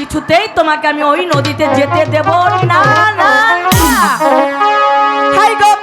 কিছুতেই তোমাকে আমি ওই নদীতে যেতে দেব না না হাই গো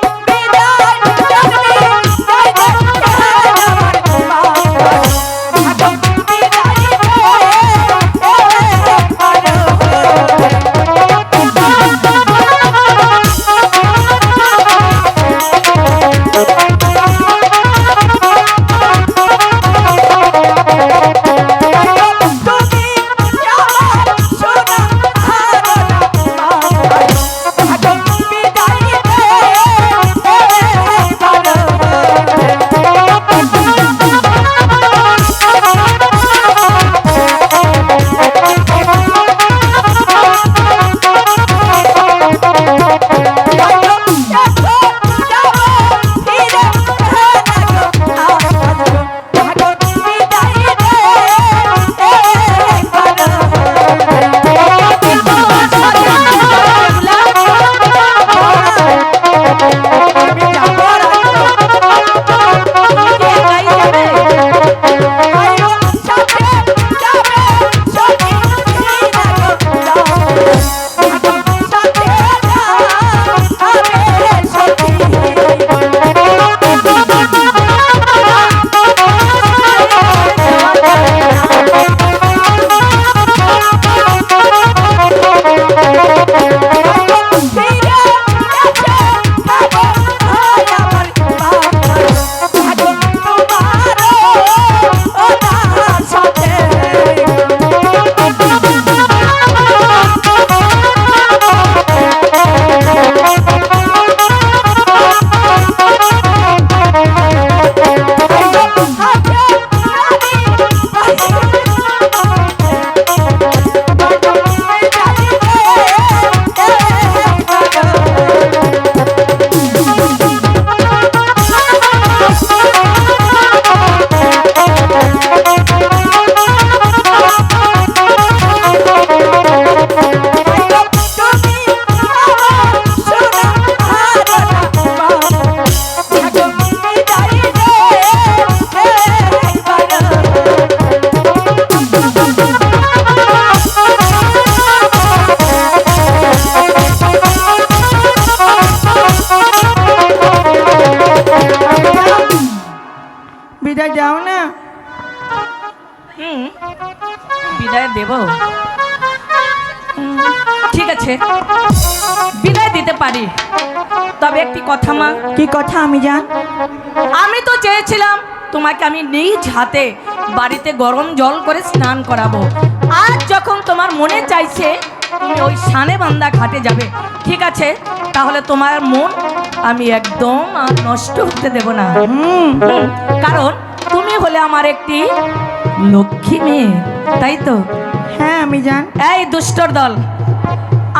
বিদায় দেব। ঠিক আছে। বিদায় দিতে পারি। তবে একটি কথা মা। কি কথা আমি জান আমি তো চেয়েছিলাম তোমাকে আমি নিজ হাতে বাড়িতে গরম জল করে স্নান করাবো। আজ যখন তোমার মনে চাইছে তুমি ওই সানে বান্দা ঘাটে যাবে ঠিক আছে তাহলে তোমার মন আমি একদম আর নষ্ট হতে দেব না। কারণ তুমি হলে আমার একটি লক্ষ্মী মেয়ে তাই তো? হ্যাঁ আমি জান। এই দুষ্টর দল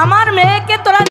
আমার মেয়েকে তোরা